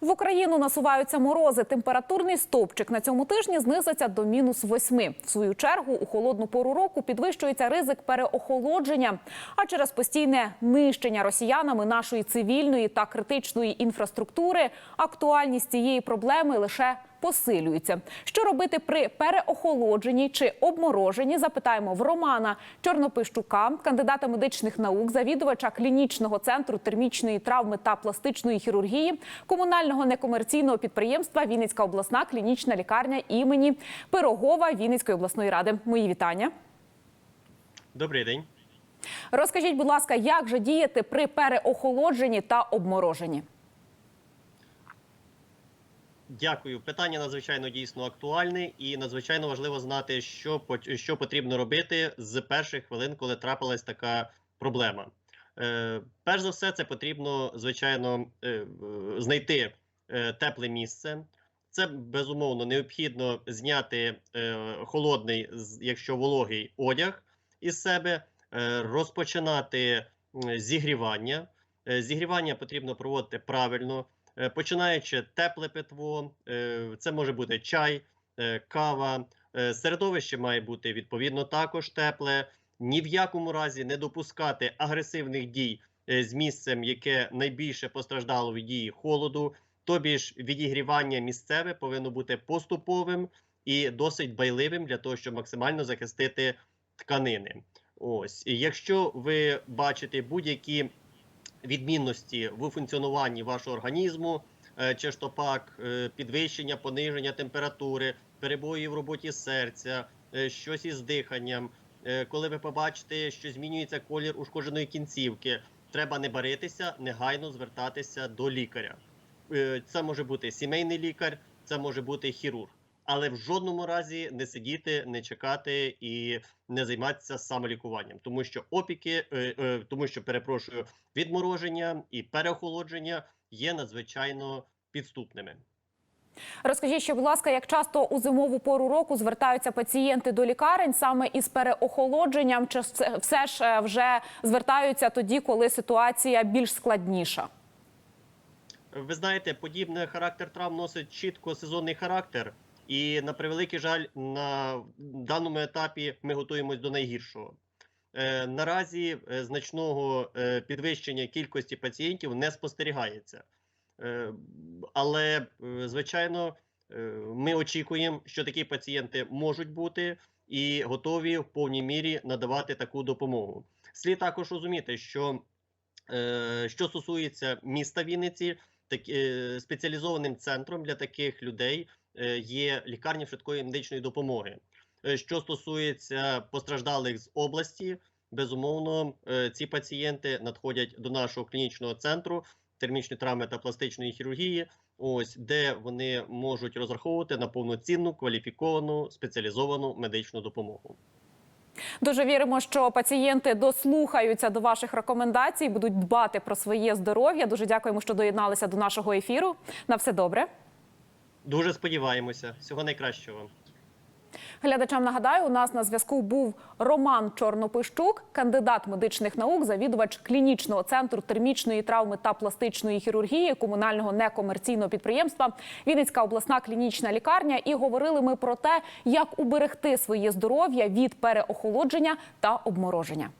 В Україну насуваються морози. Температурний стовпчик на цьому тижні знизиться до мінус восьми. В свою чергу у холодну пору року підвищується ризик переохолодження. А через постійне нищення росіянами нашої цивільної та критичної інфраструктури актуальність цієї проблеми лише посилюється. Що робити при переохолодженні чи обмороженні? Запитаємо в Романа Чорнопищука, кандидата медичних наук, завідувача клінічного центру термічної травми та пластичної хірургії комунального некомерційного підприємства Вінницька обласна клінічна лікарня імені Пирогова Вінницької обласної ради. Мої вітання. Добрий день. Розкажіть, будь ласка, як же діяти при переохолодженні та обмороженні? Дякую. Питання надзвичайно дійсно актуальне і надзвичайно важливо знати, що що потрібно робити з перших хвилин, коли трапилась така проблема. Е, перш за все, це потрібно звичайно е, знайти е, тепле місце. Це безумовно необхідно зняти е, холодний, якщо вологий одяг із себе, е, розпочинати зігрівання. Е, Зігрівання потрібно проводити правильно. Е, починаючи тепле питво, е, це може бути чай, е, кава. Середовище має бути відповідно також тепле. Ні в якому разі не допускати агресивних дій з місцем, яке найбільше постраждало від дії холоду. Тобі ж відігрівання місцеве повинно бути поступовим і досить байливим для того, щоб максимально захистити тканини. Ось, якщо ви бачите будь-які відмінності в функціонуванні вашого організму, е, чи ж то пак е, підвищення, пониження температури, перебої в роботі серця, е, щось із диханням. Коли ви побачите, що змінюється колір ушкодженої кінцівки, треба не баритися, негайно звертатися до лікаря. Це може бути сімейний лікар, це може бути хірург. Але в жодному разі не сидіти, не чекати і не займатися самолікуванням, тому що опіки, е, е, тому що перепрошую, відмороження і переохолодження є надзвичайно підступними. Розкажіть, ще, будь ласка, як часто у зимову пору року звертаються пацієнти до лікарень саме із переохолодженням, чи все- ж е, вже звертаються тоді, коли ситуація більш складніша? Ви знаєте, подібний характер травм носить чітко сезонний характер, і на превеликий жаль, на даному етапі ми готуємось до найгіршого. Е, наразі е, значного е, підвищення кількості пацієнтів не спостерігається. Але, звичайно, ми очікуємо, що такі пацієнти можуть бути і готові в повній мірі надавати таку допомогу. Слід також розуміти, що що стосується міста Вінниці, так, спеціалізованим центром для таких людей є лікарня швидкої медичної допомоги. Е, Що стосується постраждалих з області, безумовно, е, ці пацієнти надходять до нашого клінічного центру термічної травми та пластичної хірургії, ось де вони можуть розраховувати на повноцінну кваліфіковану спеціалізовану медичну допомогу. Дуже віримо, що пацієнти дослухаються до ваших рекомендацій, будуть дбати про своє здоров'я. Дуже дякуємо, що доєдналися до нашого ефіру. На все добре. Дуже сподіваємося. Всього найкращого. Глядачам нагадаю, у нас на зв'язку був Роман Чорнопищук, кандидат медичних наук, завідувач клінічного центру термічної травми та пластичної хірургії комунального некомерційного підприємства Вінницька обласна клінічна лікарня. І говорили ми про те, як уберегти своє здоров'я від переохолодження та обмороження.